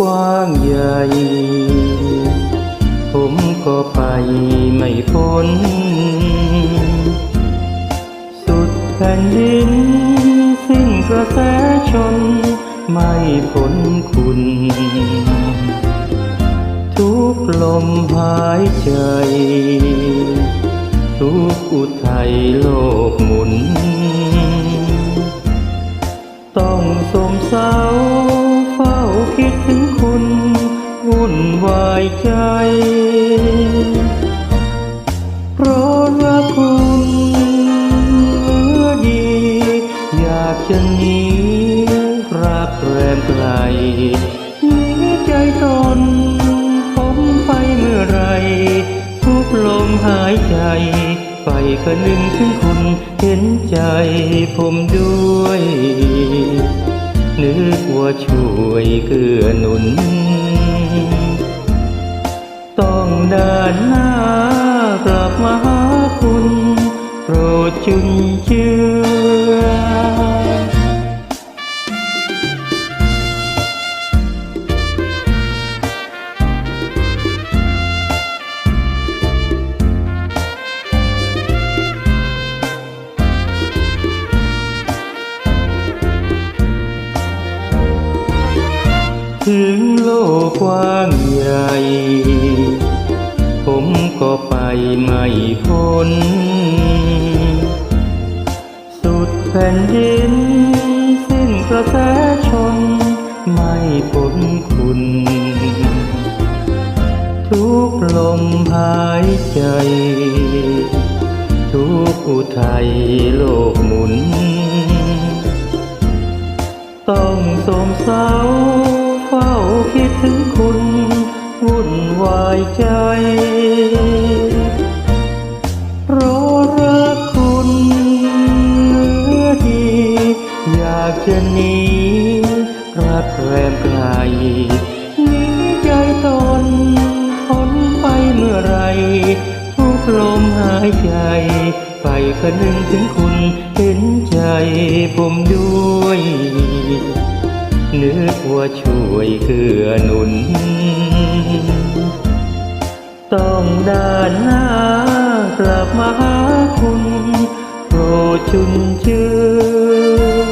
กว้างใหญ่ ผมก็ไปไม่พ้น สุดแผ่นดิน สิ้นกระแสชน ไม่พ้นคุณ ทุกลมหายใจ ทุกอุทัยโลกหมุน ต้องสมเศร้าเฝ้า คิดถึงคุณวุ่นวายใจ เพราะว่าคุณเหลือดี อยากจะหนีรักแรมไกลหนีใจตนผมไปเมื่อไร ทุกลมหายใจ ไปก็นึงถึงคุณเห็นใจผมด้วย นึกว่าช่วยเกื้อหนุน ต้องเดินหน้ากลับมาหาคุณ โปรดจุนเจือ ถึงโลกกว้างใหญ่ ผมก็ไปไม่พ้น สุดแผ่นดิน สิ้นกระแสชน ไม่พ้นคุณ ทุกลมหายใจ ทุกอุทัยโลกหมุน ต้องสมเศร้า ฝ้าคิดถึงคุณวุ่นวายใจเพราะรักคุณเหลือดี อยากจะหนีรักแรมไกลหนีใจตนทนไปเมื่อไร ทุกลมหายใจ ไปคนึงถึงคุณเห็นใจผมด้วย นึกว่าช่วยเกื้อหนุน ต้องดานหน้ากลับมาหาคุณโปรดชุนเชื่อ